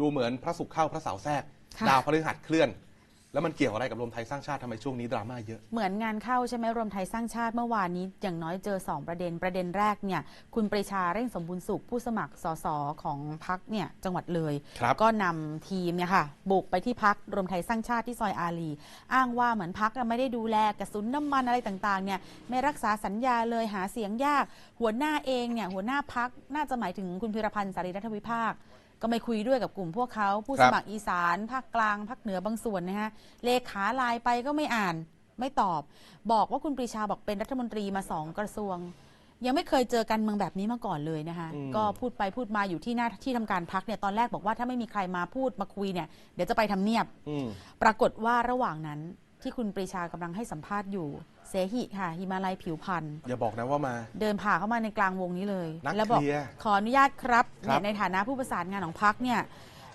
ดูเหมือนพระศุกร์เข้าพระเสาร์แทรก ค่ะ ดาวพฤหัสเคลื่อน แล้วมันเกี่ยวอะไรกับรวมไทยสร้างชาติทำไมช่วงนี้ดราม่าเยอะ เหมือนงานเข้าใช่ไหมรวมไทยสร้างชาติเมื่อวานนี้ อย่างน้อยเจอ 2 ประเด็นประเด็นแรกเนี่ยคุณปรีชาเร่งสมบูรณ์สุขผู้สมัครสสของพักเนี่ยจังหวัดเลย ครับก็นำทีมเนี่ยค่ะบุกไปที่พักรวมไทยสร้างชาติที่ซอยอารี อ้างว่าเหมือนพักไม่ได้ดูแลกระสุนน้ำมันอะไรต่างๆเนี่ยไม่รักษาสัญญาเลยหาเสียงยาก หัวหน้าเองเนี่ยหัวหน้าพักน่าจะหมายถึงคุณพิรพันธ์สารีรัฐวิภาค ก็ไม่คุยด้วยกับกลุ่มพวกเขาผู้ครัสบมัครอีสานภาคกลางภาคเหนือบางส่วนนะฮะเลขาไลน์ไปก็ไม่อ่านไม่ตอบ บอกว่าคุณปรีชาบอกเป็นรัฐมนตรีมาสองกระทรวง ยังไม่เคยเจอการเมืองแบบนี้มาก่อนเลยนะคะอืมก็พูดไปพูดมาอยู่ที่หน้าที่ทำการพักเนี่ยตอนแรกบอกว่าถ้าไม่มีใครมาพูดมาคุยเนี่ย เดี๋ยวจะไปทำเนียบอืมปรากฏว่าระหว่างนั้นที่คุณปรีชากำลังให้สัมภาษณ์อยู่ เสหิค่ะ หิมาลัยผิวพันธ์อย่าบอกนะว่ามา เดินผ่าเข้ามาในกลางวงนี้เลย นักแล้วบอกเคลียร์ขออนุญาตครับครับ เนี่ยในฐานะผู้ประสานงานของพักเนี่ย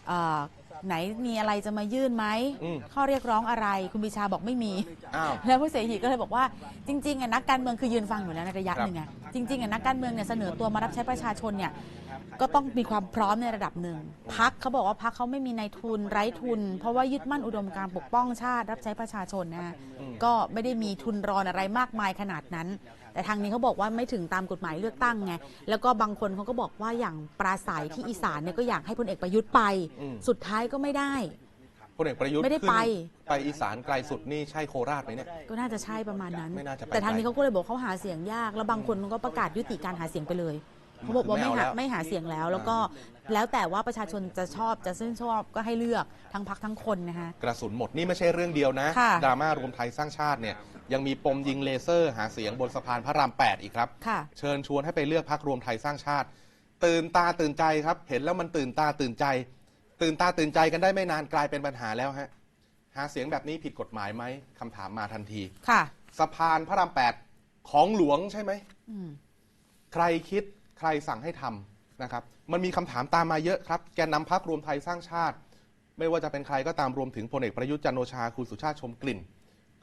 เอ่อไหนมีอะไรจะมายื่นไหม อืม ข้อเรียกร้องอะไร คุณปรีชาบอกไม่มี อ้าว แล้วผู้เสียหีก็เลยบอกว่าจริงๆอะนักการเมืองคือยืนฟังอยู่แล้วในระยะครับหนึ่งอะจริงๆอะนักการเมืองเนี่ยเสนอตัวมารับใช้ประชาชนเนี่ยก็ต้องมีความพร้อมในระดับหนึ่งพักเขาบอกว่าพักเขาไม่มีนายทุนไร้ทุน เพราะว่ายึดมั่นอุดมการณ์ปกป้องชาติ รับใช้ประชาชนนะฮะก็ไม่ได้มีทุนรอนอะไรมากมายขนาดนั้น แต่ทางนี้เขาบอกว่าไม่ถึงตามกฎหมายเลือกตั้งไงแล้วก็บางคนเขาก็บอกว่าอย่างปราศัยที่อีสานเนี่ยก็อยากให้พลเอกประยุทธ์ไป อืม สุดท้ายก็ไม่ได้ พลเอกประยุทธ์ไม่ได้ขึ้นไป ไปอีสานไกลสุดนี่ใช่โคราชไหมเนี่ย ก็น่าจะใช่ประมาณนั้น ไม่น่าจะไปแต่ทางนี้ไกลเขาก็เลยบอกเขาหาเสียงยาก แล้วบางคนเขาก็ประกาศยุติการหาเสียงไปเลยเขาบอกว่าไม่ไม่เอาแล้หาวไม่หาเสียงแล้ว แล้วก็แล้วแต่ว่าประชาชนจะชอบจะชื่นชอบก็ให้เลือกทั้งพักทั้งคนนะคะ กระสุนหมดนี่ไม่ใช่เรื่องเดียวนะ ค่ะ ดราม่ารวมไทยสร้างชาติเนี่ย ยังมีปมยิงเลเซอร์หาเสียงบนสะพานพระราม 8 อีกครับ ค่ะ เชิญชวนให้ไปเลือกพักรวมไทยสร้างชาติ ตื่นตาตื่นใจครับ เห็นแล้วมันตื่นตาตื่นใจ ตื่นตาตื่นใจกันได้ไม่นานกลายเป็นปัญหาแล้วฮะหาเสียงแบบนี้ผิดกฎหมายไหมคำถามมาทันที ค่ะ สะพานพระราม 8 ของหลวงใช่ไหม อืม ใครคิดใครสั่งให้ทำนะครับ มันมีคำถามตามมาเยอะครับ แกนนำพักรวมไทยสร้างชาติ ไม่ว่าจะเป็นใครก็ตามรวมถึงพลเอกประยุทธ์จันทร์โอชาคุณสุชาติชมกลิ่น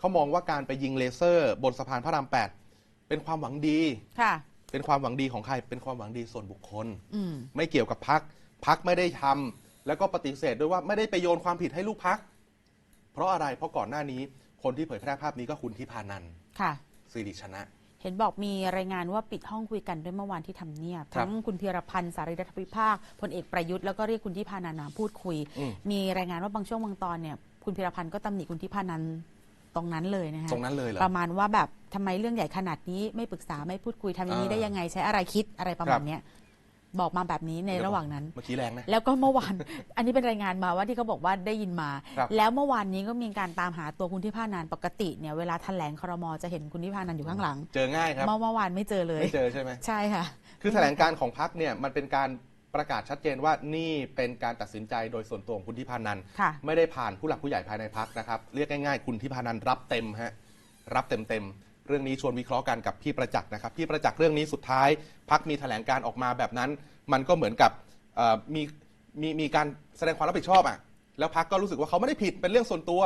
เขามองว่าการไปยิงเลเซอร์ บนสะพานพระราม8เป็นความหวังดี ค่ะ เป็นความหวังดีของใคร เป็นความหวังดีส่วนบุคคล อืม ไม่เกี่ยวกับพัก พักไม่ได้ทำแล้วก็ปฏิเสธด้วยว่าไม่ได้ไปโยนความผิดให้ลูกพัก เพราะอะไร เพราะก่อนหน้านี้คนที่เผยแพร่ภาพนี้ก็คุณทิพานันท์ค่ะ สิริชนะ เห็นบอกมีรายงานว่าปิดห้องคุยกันด้วยเมื่อวานที่ทำเนียบครับทั้งคุณพีรพันธ์สารีรัฐวิภาคพลเอกประยุทธ์แล้วก็เรียกคุณทิพานันท์มาพูดคุย อืม มีรายงานว่าบางช่วงบางตอนเนี่ยคุณพีรพันธ์ก็ตำหนิคุณทิพานันท์ ตรงนั้นเลยนะคะตรงนั้นเลยเหรอ ประมาณว่าแบบทำไมเรื่องใหญ่ขนาดนี้ไม่ปรึกษาไม่พูดคุยทำอย่างนี้อ่าได้ยังไงใช้อะไรคิดอะไรประมาณครับเนี้ยบอกมาแบบนี้ในระหว่างนั้น เมื่อกี้แรงนะ แล้วก็เมื่อวาน อันนี้เป็นรายงานมาว่าที่เขาบอกว่าได้ยินมา ครับ แล้วเมื่อวานนี้ก็มีการตามหาตัวคุณทิพานันท์ปกติเนี่ยเวลาแถลงครมจะเห็นคุณทิพานันท์อยู่ข้างหลังเจอง่ายครับ เมื่อเมื่อวานไม่เจอเลย ไม่เจอใช่ไหม ใช่ค่ะ คือแถลงการของพักเนี่ยมันเป็นการ ประกาศชัดเจนว่านี่เป็นการตัดสินใจโดยส่วนตัวของคุณทิพานันท์ค่ะ ไม่ได้ผ่านผู้หลักผู้ใหญ่ภายในพักนะครับ เรียกง่ายๆ คุณทิพานันท์รับเต็มฮะรับเต็มเต็มๆเรื่องนี้ชวนวิเคราะห์กันกับพี่ประจักษ์นะครับพี่ประจักษ์เรื่องนี้สุดท้ายพักมีแถลงการออกมาแบบนั้น มันก็เหมือนกับเอ่อมีมีมีการแสดงความรับผิดชอบอะแล้วพักก็รู้สึกว่าเขาไม่ได้ผิดเป็นเรื่องส่วนตัว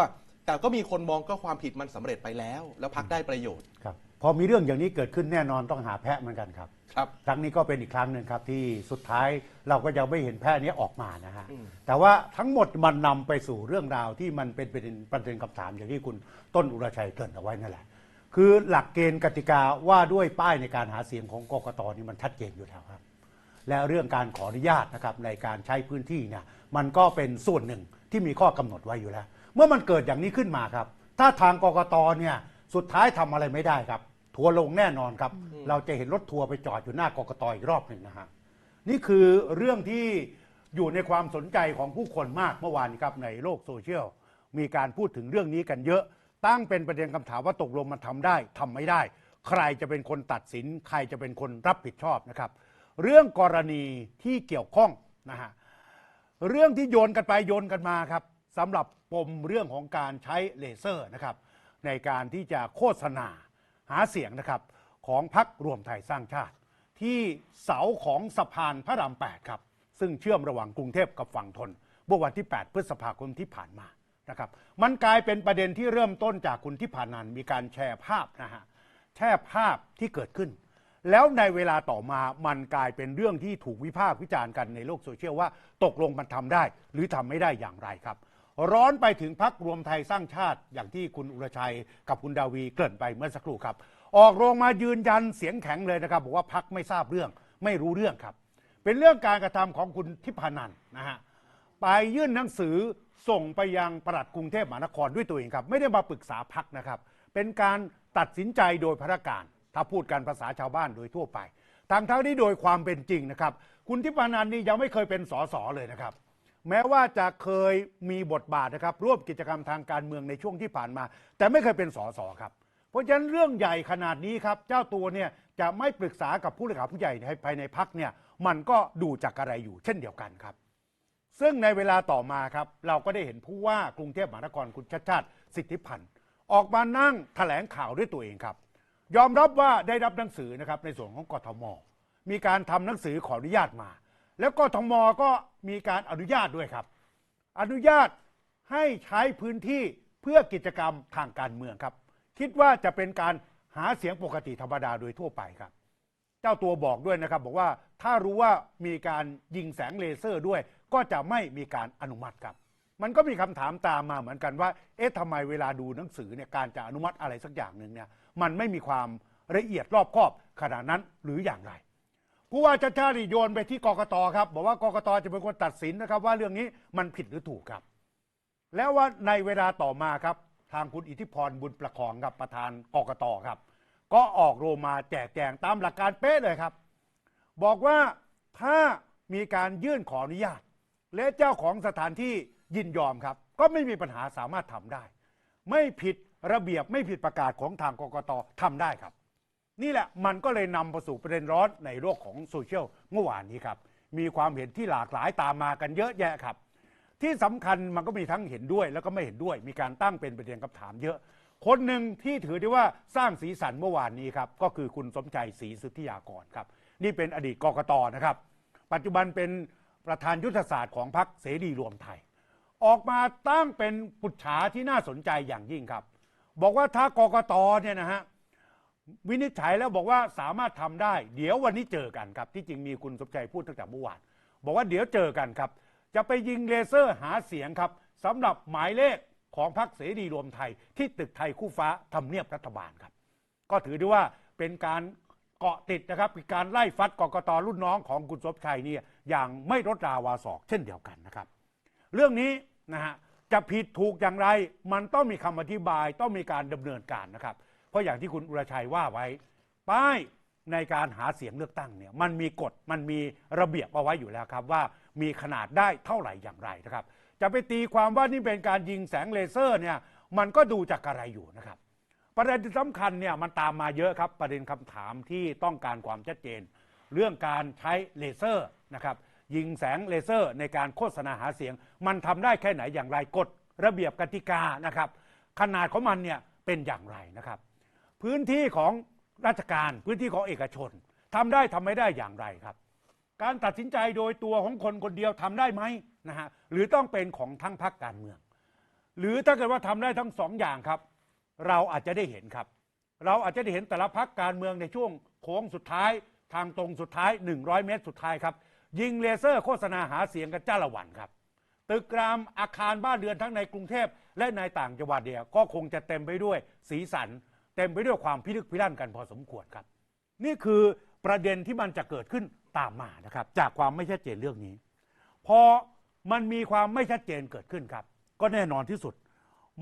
แต่ก็มีคนมองก็ความผิดมันสำเร็จไปแล้ว แล้วพักได้ประโยชน์ ครับ พอมีเรื่องอย่างนี้เกิดขึ้นแน่นอนต้องหาแพะเหมือนกันครับ ครับ ครั้งนี้ก็เป็นอีกครั้งหนึ่งครับที่สุดท้ายเราก็ยังไม่เห็นแพะนี้ออกมานะฮะอืมแต่ว่าทั้งหมดมันนำไปสู่เรื่องราวที่มันเป็นประเด็นประเด็นคำถามอย่างที่คุณต้นอุรชัยเกรินเอาไว้นั่นแหละ คือหลักเกณฑ์กติกาว่าด้วยป้ายในการหาเสียงของกกตนี่มันชัดเจนอยู่แล้วครับ และเรื่องการขออนุญาตนะครับในการใช้พื้นที่เนี่ยมันก็เป็นส่วนหนึ่งที่มีข้อกำหนดไว้อยู่แล้ว เมื่อมันเกิดอย่างนี้ขึ้นมาครับ ถ้าทางกกตเนี่ยสุดท้ายทำอะไรไม่ได้ครับ ทัวร์ลงแน่นอนครับ เราจะเห็นรถทัวร์ไปจอดอยู่หน้ากกตอีกรอบหนึ่งนะฮะนี่คือเรื่องที่อยู่ในความสนใจของผู้คนมากเมื่อวานนี้ครับในโลกโซเชียลมีการพูดถึงเรื่องนี้กันเยอะ ตั้งเป็นประเด็นคำถามว่าตกลงมันทำได้ทำไม่ได้ ใครจะเป็นคนตัดสิน ใครจะเป็นคนรับผิดชอบนะครับ เรื่องกรณีที่เกี่ยวข้องนะฮะเรื่องที่โยนกันไปโยนกันมาครับสำหรับปมเรื่องของการใช้เลเซอร์นะครับในการที่จะโฆษณา หาเสียงนะครับของพรรครวมไทยสร้างชาติ ที่เสาของสะพานพระราม8ครับซึ่งเชื่อมระหว่างกรุงเทพกับฝั่งทนเมื่อวันที่ 8 พฤษภาคมที่ผ่านมานะครับมันกลายเป็นประเด็นที่เริ่มต้นจากคุณที่ผ่านนันมีการแชร์ภาพนะฮะแชร์ภาพที่เกิดขึ้น แล้วในเวลาต่อมามันกลายเป็นเรื่องที่ถูกวิพากษ์วิจารณ์กันในโลกโซเชียลว่าตกลงมันทำได้ หรือทำไม่ได้อย่างไรครับ ร้อนไปถึงพักรวมไทยสร้างชาติอย่างที่คุณอุรชัยกับคุณดาวีเกริ่นไปเมื่อสักครู่ครับ ออกโรงมายืนยันเสียงแข็งเลยนะครับบอกว่าพักไม่ทราบเรื่อง ไม่รู้เรื่องครับ เป็นเรื่องการกระทำของคุณทิพานันท์นะฮะไปยื่นหนังสือส่งไปยังปลัดกรุงเทพมหานครด้วยตัวเองครับ ไม่ได้มาปรึกษาพักนะครับ เป็นการตัดสินใจโดยพระการ ถ้าพูดกันภาษาชาวบ้านโดยทั่วไปทางทั้งที่โดยความเป็นจริงนะครับ คุณทิพานันท์นี่ยังไม่เคยเป็นสสเลยนะครับ แม้ว่าจะเคยมีบทบาทนะครับ ร่วมกิจกรรมทางการเมืองในช่วงที่ผ่านมา แต่ไม่เคยเป็นสสครับ เพราะฉะนั้นเรื่องใหญ่ขนาดนี้ครับ เจ้าตัวเนี่ยจะไม่ปรึกษากับผู้เลขาผู้ใหญ่ในภายในพักเนี่ยมันก็ดูจากอะไรอยู่เช่นเดียวกันครับ ซึ่งในเวลาต่อมาครับ เราก็ได้เห็นผู้ว่ากรุงเทพมหานครคุณชัดชาติสิทธิพันธ์ออกมานั่งแถลงข่าวด้วยตัวเองครับ ยอมรับว่าได้รับหนังสือนะครับในส่วนของกทมมีการทำหนังสือขออนุญาตมา แล้วก็ทมก็มีการอนุญาตด้วยครับ อนุญาตให้ใช้พื้นที่เพื่อกิจกรรมทางการเมืองครับ คิดว่าจะเป็นการหาเสียงปกติธรรมดาโดยทั่วไปครับ เจ้าตัวบอกด้วยนะครับ บอกว่าถ้ารู้ว่ามีการยิงแสงเลเซอร์ด้วย ก็จะไม่มีการอนุมัติครับ มันก็มีคำถามตามมาเหมือนกันว่า เอ๊ะทำไมเวลาดูหนังสือเนี่ยการจะอนุมัติอะไรสักอย่างหนึ่งเนี่ยมันไม่มีความละเอียดรอบคอบขนาดนั้นหรืออย่างไร ผู้ว่าชาติชาติโยนไปที่กกตครับ บอกว่ากกตจะเป็นคนตัดสินนะครับ ว่าเรื่องนี้มันผิดหรือถูกครับ แล้วว่าในเวลาต่อมาครับ ทางคุณอิทธิพรบุญประคองครับประธานกกตครับ ก็ออกโรมาแจกแจงตามหลักการเป๊ะเลยครับ บอกว่าถ้ามีการยื่นขออนุญาต และเจ้าของสถานที่ยินยอมครับ ก็ไม่มีปัญหาสามารถทำได้ ไม่ผิดระเบียบไม่ผิดประกาศของทางกกตทำได้ครับ นี่แหละมันก็เลยนำไปสู่ประเด็นร้อนในโลกของโซเชียลเมื่อวานนี้ครับ มีความเห็นที่หลากหลายตามมากันเยอะแยะครับ ที่สำคัญมันก็มีทั้งเห็นด้วยแล้วก็ไม่เห็นด้วย มีการตั้งเป็นประเด็นคำถามเยอะ คนหนึ่งที่ถือได้ว่าสร้างสีสันเมื่อวานนี้ครับก็คือคุณสมใจศรีสุทธิยากรครับ นี่เป็นอดีตกกตนะครับ ปัจจุบันเป็นประธานยุทธศาสตร์ของพรรคเสรีรวมไทย ออกมาตั้งเป็นปุจฉาที่น่าสนใจอย่างยิ่งครับ บอกว่าถ้ากกตเนี่ยนะฮะ วินิจฉัยแล้วบอกว่าสามารถทำได้ เดี๋ยววันนี้เจอกันครับ ที่จริงมีคุณสมชัยพูดตั้งแต่เมื่อวานบอกว่าเดี๋ยวเจอกันครับ จะไปยิงเลเซอร์หาเสียงครับสำหรับหมายเลขของพรรคเสรีรวมไทย ที่ตึกไทยคู่ฟ้าทำเนียบรัฐบาลครับ ก็ถือได้ว่าเป็นการเกาะติดนะครับการไล่ฟัดกกตรุ่นน้องของคุณสมชัยเนี่ยอย่างไม่ลดราวาศอกเช่นเดียวกันนะครับ เรื่องนี้นะฮะจะผิดถูกอย่างไร มันต้องมีคำอธิบายต้องมีการดำเนินการนะครับ ราะอย่างที่คุณอุรชัยว่าไว้ ป้ายในการหาเสียงเลือกตั้งเนี่ยมันมีกฎมันมีระเบียบเอาไว้อยู่แล้วครับว่ามีขนาดได้เท่าไหร่อย่างไรนะครับ จะไปตีความว่านี่เป็นการยิงแสงเลเซอร์เนี่ยมันก็ดูจากอะไรอยู่นะครับ ประเด็นที่สำคัญเนี่ยมันตามมาเยอะครับ ประเด็นคำถามที่ต้องการความชัดเจน เรื่องการใช้เลเซอร์นะครับยิงแสงเลเซอร์ในการโฆษณาหาเสียง มันทำได้แค่ไหนอย่างไรกฎระเบียบกติกานะครับ ขนาดของมันเนี่ยเป็นอย่างไรนะครับ พื้นที่ของราชการพื้นที่ของเอกชนทำได้ทำไม่ได้อย่างไรครับ การตัดสินใจโดยตัวของคนคนเดียวทำได้ไหมนะฮะหรือต้องเป็นของทั้งพรรคการเมือง หรือถ้าเกิดว่าทำได้ทั้งสองอย่างครับ เราอาจจะได้เห็นครับ เราอาจจะได้เห็นแต่ละพักการเมืองในช่วงโค้งสุดท้าย ทางตรงสุดท้าย 100 เมตรสุดท้ายครับยิงเลเซอร์โฆษณาหาเสียงกันจ้าละวันครับ ตึกรามอาคารบ้านเรือนทั้งในกรุงเทพและในต่างจังหวัดเนี่ยก็คงจะเต็มไปด้วยสีสัน เต็มไปด้วยความพิลึกพิลั่นกันพอสมควรครับ นี่คือประเด็นที่มันจะเกิดขึ้นตามมานะครับ จากความไม่ชัดเจนเรื่องนี้ พอมันมีความไม่ชัดเจนเกิดขึ้นครับ ก็แน่นอนที่สุด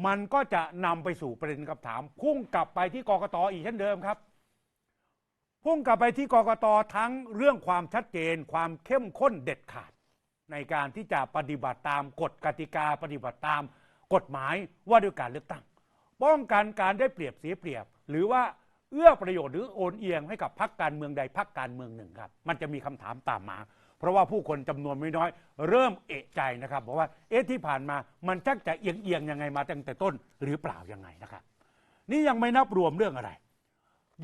มันก็จะนำไปสู่ประเด็นคำถาม พุ่งกลับไปที่กกตอีกเช่นเดิมครับ พุ่งกลับไปที่กกตทั้งเรื่องความชัดเจน ความเข้มข้นเด็ดขาด ในการที่จะปฏิบัติตามกฎกติกาปฏิบัติตามกฎหมายว่าด้วยการเลือกตั้ง ป้องกันการได้เปรียบเสียเปรียบ หรือว่าเอื้อประโยชน์หรือโอนเอียงให้กับพรรคการเมืองใดพรรคการเมืองหนึ่งครับ มันจะมีคำถามตามมา เพราะว่าผู้คนจำนวนไม่น้อย เริ่มเอะใจนะครับบอกว่าเอ๊ะที่ผ่านมามันชักจะเอียงเอียงยังไงมาตั้งแต่ต้นหรือเปล่ายังไงนะครับนี่ยังไม่นับรวมเรื่องอะไร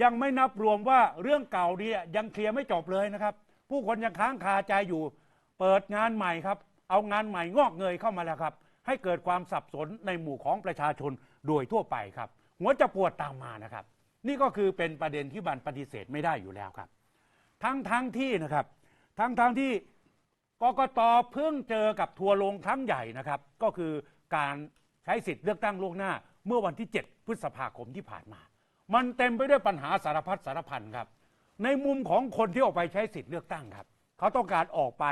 ยังไม่นับรวมว่าเรื่องเก่าเนี่ยยังเคลียร์ไม่จบเลยนะครับ ผู้คนยังค้างคาใจอยู่ เปิดงานใหม่ครับ เอางานใหม่งอกเงยเข้ามาแล้วครับ ให้เกิดความสับสนในหมู่ของประชาชน โดยทั่วไปครับ หัวจะปวดตามมานะครับ นี่ก็คือเป็นประเด็นที่มันปฏิเสธไม่ได้อยู่แล้วครับ ทั้งทั้งที่นะครับ ทั้งทั้งที่กกตเพิ่งเจอกับทัวร์ลงครั้งใหญ่นะครับ ก็คือการใช้สิทธิ์เลือกตั้งล่วงหน้า เมื่อวันที่ 7 พฤษภาคมที่ผ่านมา มันเต็มไปด้วยปัญหาสารพัดสารพันครับ ในมุมของคนที่ออกไปใช้สิทธิ์เลือกตั้งครับ เขาต้องการออกไป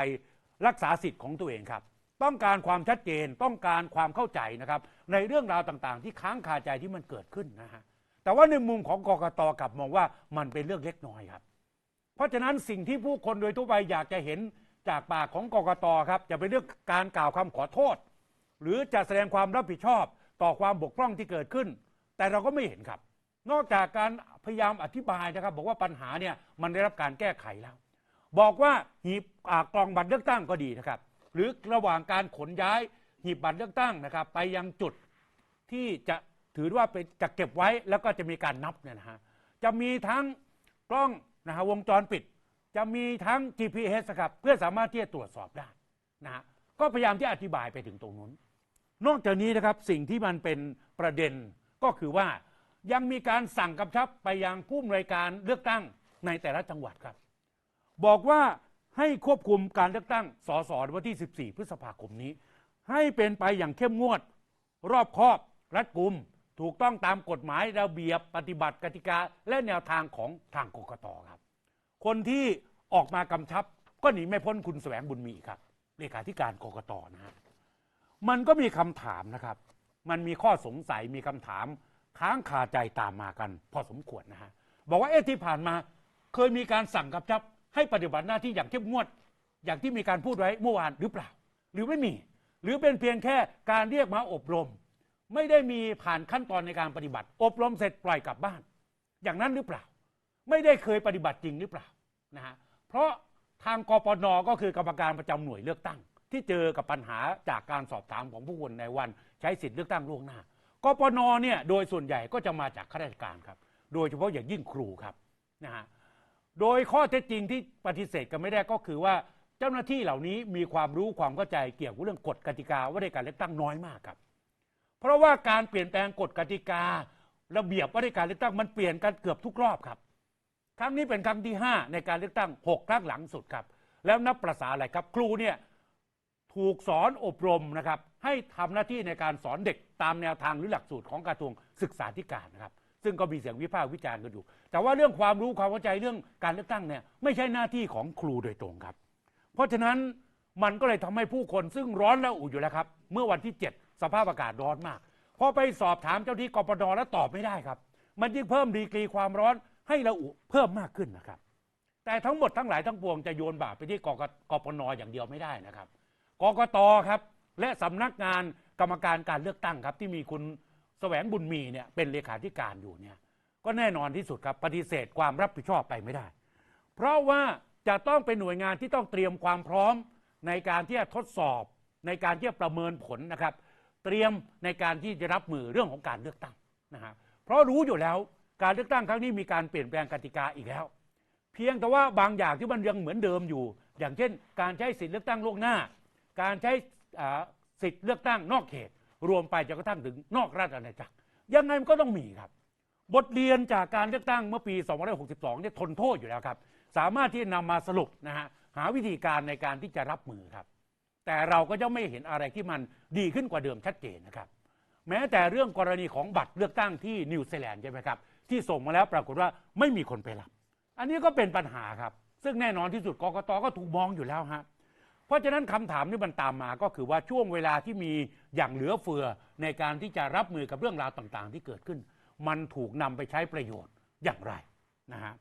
รักษาสิทธิ์ของตัวเองครับ ต้องการความชัดเจนต้องการความเข้าใจนะครับ ในเรื่องราวต่างๆ ที่ค้างคาใจที่มันเกิดขึ้นนะฮะแต่ว่าในมุมของกกตกลับมองว่ามันเป็นเรื่องเล็กน้อยครับ เพราะฉะนั้นสิ่งที่ผู้คนโดยทั่วไปอยากจะเห็นจากปากของกกตครับจะเป็นเรื่องการกล่าวคำขอโทษ หรือจะแสดงความรับผิดชอบต่อความบกพร่องที่เกิดขึ้น แต่เราก็ไม่เห็นครับ นอกจากการพยายามอธิบายนะครับ บอกว่าปัญหาเนี่ยมันได้รับการแก้ไขแล้ว บอกว่าหีบกล่องบัตรเลือกตั้งก็ดีนะครับ หรือระหว่างการขนย้าย หีบบัตรเลือกตั้งนะครับ ไปยังจุดที่จะถือว่าเป็นจะเก็บไว้แล้วก็จะมีการนับเนี่ยนะฮะจะมีทั้งกล้องนะฮะวงจรปิด จะมีทั้ง GPS นะครับเพื่อสามารถที่จะตรวจสอบได้นะฮะก็พยายามที่อธิบายไปถึงตรงนู้น นอกจากนี้นะครับสิ่งที่มันเป็นประเด็นก็คือว่ายังมีการสั่งกำชับไปยังผู้อำนวยการเลือกตั้งในแต่ละจังหวัดครับ บอกว่าให้ควบคุมการเลือกตั้งสสวันที่ 14 พฤษภาคมนี้ ให้เป็นไปอย่างเข้มงวด รอบคอบรัดกุม ถูกต้องตามกฎหมายระเบียบปฏิบัติกติกา และแนวทางของทางกกตครับ คนที่ออกมากำชับ ก็หนีไม่พ้นคุณแสวงบุญมีครับเลขาธิการกกตนะฮะมันก็มีคำถามนะครับ มันมีข้อสงสัยมีคำถามค้างคาใจตามมากัน พอสมควรนะฮะบอกว่าเอ๊ะที่ผ่านมา เคยมีการสั่งกับชับ ให้ปฏิบัติหน้าที่อย่างเข้มงวด อย่างที่มีการพูดไว้เมื่อวานหรือเปล่า หรือไม่มี รือเป็นเพียงแค่การเรียกมาอบรม ไม่ได้มีผ่านขั้นตอนในการปฏิบัติ อบรมเสร็จปล่อยกลับบ้าน อย่างนั้นหรือเปล่า ไม่ได้เคยปฏิบัติจริงหรือเปล่านะฮะเพราะทางกปนก็คือกรรมการประจำหน่วยเลือกตั้ง ที่เจอกับปัญหาจากการสอบถามของผู้คนในวันใช้สิทธิ์เลือกตั้งล่วงหน้ากปนเนี่ยโดยส่วนใหญ่ก็จะมาจากข้าราชการครับ โดยเฉพาะอย่างยิ่งครูครับนะฮะโดยข้อเท็จจริงที่ปฏิเสธกันไม่ได้ก็คือว่า เจ้าหน้าที่เหล่านี้มีความรู้ความเข้าใจเกี่ยวกับเรื่องกฎกติกาว่าในการเลือกตั้งน้อยมากครับ เพราะว่าการเปลี่ยนแปลงกฎกติกา ระเบียบว่าในการเลือกตั้งมันเปลี่ยนกันเกือบทุกรอบครับ ครั้งนี้เป็นครั้งที่ 5 ในการเลือกตั้ง 6 ครั้งหลังสุดครับ แล้วนับประษาอะไรครับ ครูเนี่ยถูกสอนอบรมนะครับให้ทำหน้าที่ในการสอนเด็กตามแนวทางหรือหลักสูตรของกระทรวงศึกษาธิการนะครับซึ่งก็มีเสียงวิพากษ์วิจารณ์กันอยู่ แต่ว่าเรื่องความรู้ความเข้าใจเรื่องการเลือกตั้งเนี่ยไม่ใช่หน้าที่ของครูโดยตรงครับ เพราะฉะนั้นมันก็เลยทำให้ผู้คนซึ่งร้อนแล้วอุ่อยู่แล้วครับ เมื่อวันที่ 7 สภาพอากาศร้อนมากพอไปสอบถามเจ้าที่กปนแล้วตอบไม่ได้ครับ มันยิ่งเพิ่มดีกรีความร้อนให้ระอุเพิ่มมากขึ้นนะครับ แต่ทั้งหมดทั้งหลายทั้งปวงจะโยนบาปไปที่กกกปนอย่างเดียวไม่ได้นะครับกกตครับ และสำนักงานกรรมการการเลือกตั้งครับ ที่มีคุณแสวงบุญมีเนี่ยเป็นเลขาธิการอยู่เนี่ยก็แน่นอนที่สุดครับปฏิเสธความรับผิดชอบไปไม่ได้ เพราะว่า จะต้องเป็นหน่วยงานที่ต้องเตรียมความพร้อมในการที่จะทดสอบ ในการที่จะประเมินผลนะครับ เตรียมในการที่จะรับมือเรื่องของการเลือกตั้งนะฮะเพราะรู้อยู่แล้วการเลือกตั้งครั้งนี้มีการเปลี่ยนแปลงกติกาอีกแล้ว เพียงแต่ว่าบางอย่างที่มันยังเหมือนเดิมอยู่ อย่างเช่น การใช้สิทธิเลือกตั้งล่วงหน้า การใช้สิทธิเลือกตั้งนอกเขต รวมไปจนกระทั่งถึงนอกราชอาณาจักรยังไงมันก็ต้องมีครับ บทเรียนจากการเลือกตั้งเมื่อปี 2562เนี่ยทนโทษอยู่แล้วครับ สามารถที่จะนำมาสรุปนะฮะหาวิธีการในการที่จะรับมือครับ แต่เราก็ยังไม่เห็นอะไรที่มันดีขึ้นกว่าเดิมชัดเจนนะครับแม้แต่เรื่องกรณีของบัตรเลือกตั้งที่นิวซีแลนด์ใช่ไหมครับที่ส่งมาแล้วปรากฏว่าไม่มีคนไปรับ อันนี้ก็เป็นปัญหาครับ ซึ่งแน่นอนที่สุดกกตก็ถูกมองอยู่แล้วฮะเพราะฉะนั้นคำถามที่มันตามมาก็คือว่าช่วงเวลาที่มีอย่างเหลือเฟือในการที่จะรับมือกับเรื่องราวต่างๆ ที่เกิดขึ้น มันถูกนำไปใช้ประโยชน์อย่างไรนะฮะ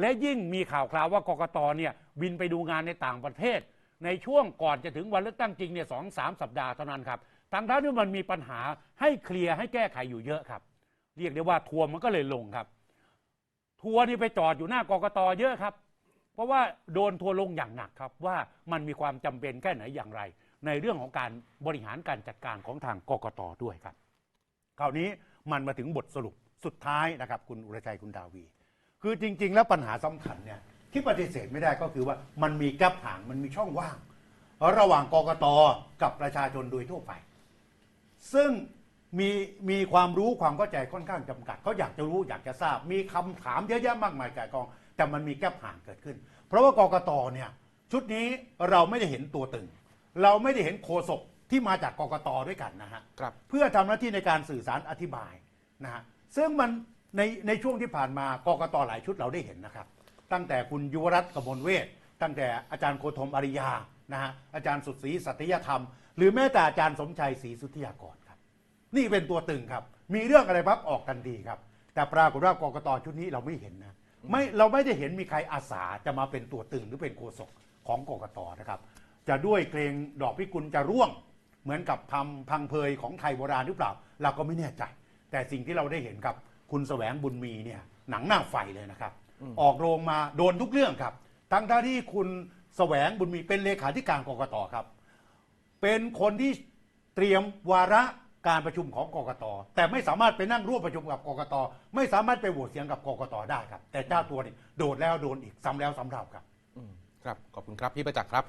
และยิ่งมีข่าวคราวว่ากกตเนี่ยบินไปดูงานในต่างประเทศ ในช่วงก่อนจะถึงวันเลือกตั้งจริงเนี่ยสองสามสัปดาห์เท่านั้นครับทางท้ายที่มันมีปัญหาให้เคลียร์ให้แก้ไขอยู่เยอะครับ เรียกได้ว่าทัวร์มันก็เลยลงครับ ทัวร์นี่ไปจอดอยู่หน้ากกตเยอะครับ เพราะว่าโดนทัวร์ลงอย่างหนักครับ ว่ามันมีความจำเป็นแค่ไหนอย่างไร ในเรื่องของการบริหารการจัดการของทางกกตด้วยครับ คราวนี้มันมาถึงบทสรุปสุดท้ายนะครับ คุณอุรชัยคุณดาวี คือจริง ๆ แล้วปัญหาสำคัญเนี่ยที่ปฏิเสธไม่ได้ก็คือว่ามันมีแกลบห่างมันมีช่องว่าง ระหว่างกกตกับประชาชนโดยทั่วไป ซึ่งมีมีความรู้ความเข้าใจค่อนข้างจำกัดเขาอยากจะรู้อยากจะทราบ มีคำถามเยอะแยะมากมายก่ายกอง แต่มันมีแกลบห่างเกิดขึ้น เพราะว่ากกตเนี่ยชุดนี้เราไม่ได้เห็นตัวตึง เราไม่ได้เห็นโฆษกที่มาจากกกตด้วยกันนะฮะ ครับ เพื่อทำหน้าที่ในการสื่อสารอธิบายนะฮะซึ่งมัน ในในช่วงที่ผ่านมากกตหลายชุดเราได้เห็นนะครับ ตั้งแต่คุณยุวรัตน์กมลเวทตั้งแต่อาจารย์โคธมอริยานะฮะอาจารย์สุดศรีสัตยธรรม หรือแม้แต่อาจารย์สมชัยศรีสุทธิยากรครับ นี่เป็นตัวตึงครับ มีเรื่องอะไรปั๊บออกทันทีครับ แต่ปรากฏว่ากกตชุดนี้เราไม่เห็นนะไม่เราไม่ได้เห็นมีใครอาสาจะมาเป็นตัวตึงหรือเป็นโฆษกของกกตนะครับ จะด้วยเกรงดอกพิกุลจะร่วง เหมือนกับพังพังเพยของไทยโบราณหรือเปล่า เราก็ไม่แน่ใจ แต่สิ่งที่เราได้เห็นครับ คุณแสวงบุญมีเนี่ยหนังหน้าไฟเลยนะครับ ออกโรงมาโดนทุกเรื่องครับ ทั้งท่าที่คุณแสวงบุญมีเป็นเลขาธิการกกตครับ เป็นคนที่เตรียมวาระการประชุมของกกตแต่ไม่สามารถไปนั่งร่วมประชุมกับกกตไม่สามารถไปโหวตเสียงกับกกตได้ครับ แต่เจ้าตัวนี่โดดแล้วโดนอีกซ้ำแล้วซ้ำเล่าครับอืมครับ ขอบคุณครับ พี่ประจักษ์ครับ